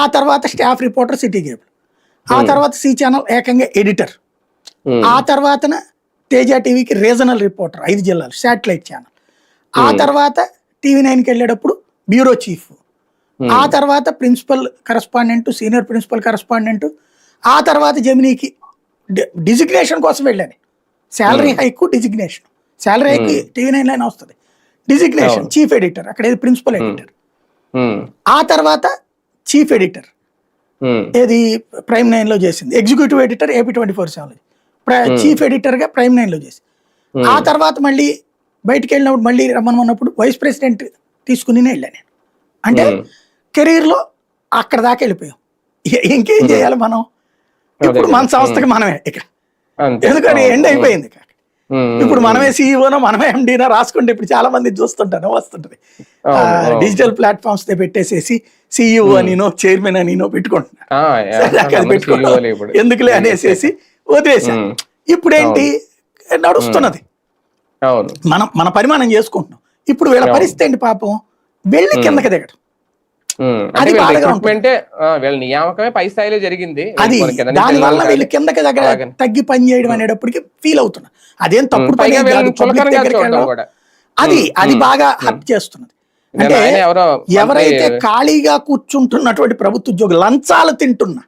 ఆ తర్వాత staff reporter city cable ఆ తర్వాత సి ఛానల్ ఏకంగా ఎడిటర్. ఆ తర్వాతన తేజ టీవీకి రీజనల్ రిపోర్టర్ ఐదు జిల్లాలు శాటిలైట్ ఛానల్. ఆ తర్వాత టీవీ నైన్కి వెళ్ళేటప్పుడు బ్యూరో చీఫ్. ఆ తర్వాత principal correspondent senior principal correspondent. ఆ తర్వాత జమినీకి డిజిగ్నేషన్ కోసం వెళ్ళాను. Salary hike designation. Salary hike TV nine line వస్తుంది. డిజిగ్నేషన్ చీఫ్ ఎడిటర్ అక్కడ ప్రిన్సిపల్ ఎడిటర్. ఆ తర్వాత చీఫ్ ఎడిటర్. ఏది ప్రైమ్ నైన్లో చేసింది. Executive editor AP twenty four seven. Chief ఎడిటర్గా prime నైన్లో చేసి ఆ తర్వాత మళ్ళీ బయటికి వెళ్ళినప్పుడు మళ్ళీ రమ్మన్నప్పుడు వైస్ ప్రెసిడెంట్ తీసుకుని వెళ్ళాను నేను. అంటే ఉమ్. కెరీర్లో అక్కడ దాకా వెళ్ళిపోయాం. ఇంకేం చేయాలి మనం? ఇప్పుడు మన సంస్థకి మనమే ఇక. ఎందుకని ఎండ్ అయిపోయింది ఇక. ఇప్పుడు మనమే సీఈఓనో మనమే ఎండీనో రాసుకుంటే ఇప్పుడు చాలా మంది చూస్తుంటాను వస్తుంటది. డిజిటల్ ప్లాట్ఫామ్స్ పెట్టేసేసి సిఇఓ అనినో చైర్మన్ అనినో ఇప్పుడు. ఎందుకులే అనేసేసి వదిలేసాను. ఇప్పుడేంటి? నడుస్తున్నది. మనం మన పని మనం చేసుకుంటున్నాం. ఇప్పుడు వీళ్ళ. పరిస్థితి ఏంటి పాపం? వెళ్ళి కిందకి దిగడం. అది వీళ్ళ నియామకమే పై స్థాయిలో జరిగింది. అది దాని వల్ల వీళ్ళు కిందకి దగ్గర. తగ్గి పని చేయడం అనేటప్పటికి ఫీల్ అవుతున్నా. అదేం తప్పుడు పని అది అది బాగా హర్ట్ చేస్తున్నది. నేను అంటే ఎవరైతే ఖాళీగా కూర్చుంటున్నటువంటి ప్రభుత్వ ఉద్యోగులు లంచాలు తింటున్నా